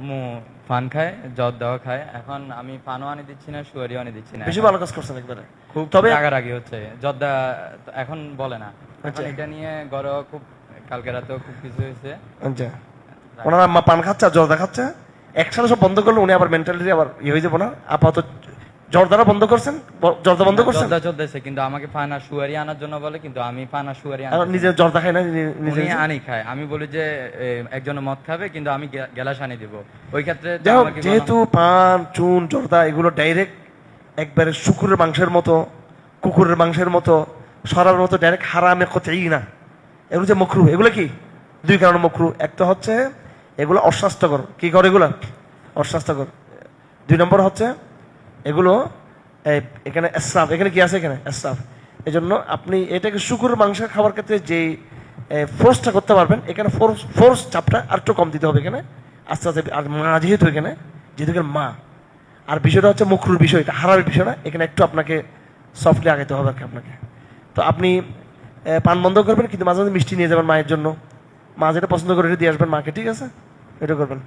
আম্মু ফান খায় জব দেওয়া খায়। এখন আমি ফানও আনি দিচ্ছি না সুয়ারিও আনি দিচ্ছি না বেশি ভালো কাজ করছেন একবারে। খুব তবে রাগারাগি হচ্ছে। জর্দা এখন বলে না। এখন আচ্ছা। এটা নিয়ে গড় খুব কালকে রাতেও খুব কিছু হয়েছে। আচ্ছা। ওনার আম্মা পান খাচ্ছে আর জর্দা খাচ্ছে। একসাথে সব বন্ধ করলে উনি আবার মেন্টালিটি আবার ইয়ে হয়ে যাব না? আপাতত জর্দারা বন্ধ করছেন? জর্দা বন্ধ করছেন? জর্দা চলতেছে কিন্তু আমাকে আর সুয়ারি আনার জন্য বলে কিন্তু আমি আর সুয়ারি আনি নিজে জর্দা খাই না নিজে- আনি খায়। আমি বলি যে একজনে মদ খাবে কিন্তু আমি গে- গেলাস আনি দিব। ওই ক্ষেত্রে যেহেতু পান চুন জর্দা এগুলো ডাইরেক্ট একবারে শুকুরের মাংসের মতো কুকুরের মাংসের মতো সরার মতো ডাইরেক্ট হারামে কোথাই না। এগুলো যে মকরু এগুলো কি? দুই কারণে মকরু। এক তো হচ্ছে এগুলো অস্বাস্থ্যকর। কি করে এগুলো? অস্বাস্থ্যকর। দুই নম্বর হচ্ছে এগুলো এখানে এসরাফ, এখানে কি আছে এখানে? এসরাফ। এই জন্য আপনি এটাকে শুকুরের মাংস খাবার ক্ষেত্রে যেই ফোর্সটা করতে পারবেন, এখানে ফোর্স ফোর্স চাপটা আর একটু কম দিতে হবে এখানে। আস্তে আস্তে, আর মা যেহেতু এখানে যেহেতু এখানে মা। আর বিষয়টা হচ্ছে মুখরুর বিষয়, এটা হারার বিষয় না, এখানে একটু আপনাকে সফটলি আগাইতে হবে আর কি আপনাকে। তো আপনি পান বন্ধ করবেন, কিন্তু মাঝে মাঝে মিষ্টি নিয়ে যাবেন মায়ের জন্য। মা যেটা পছন্দ করে, এটা দিয়ে আসবেন মাকে, ঠিক আছে? এটা করবেন।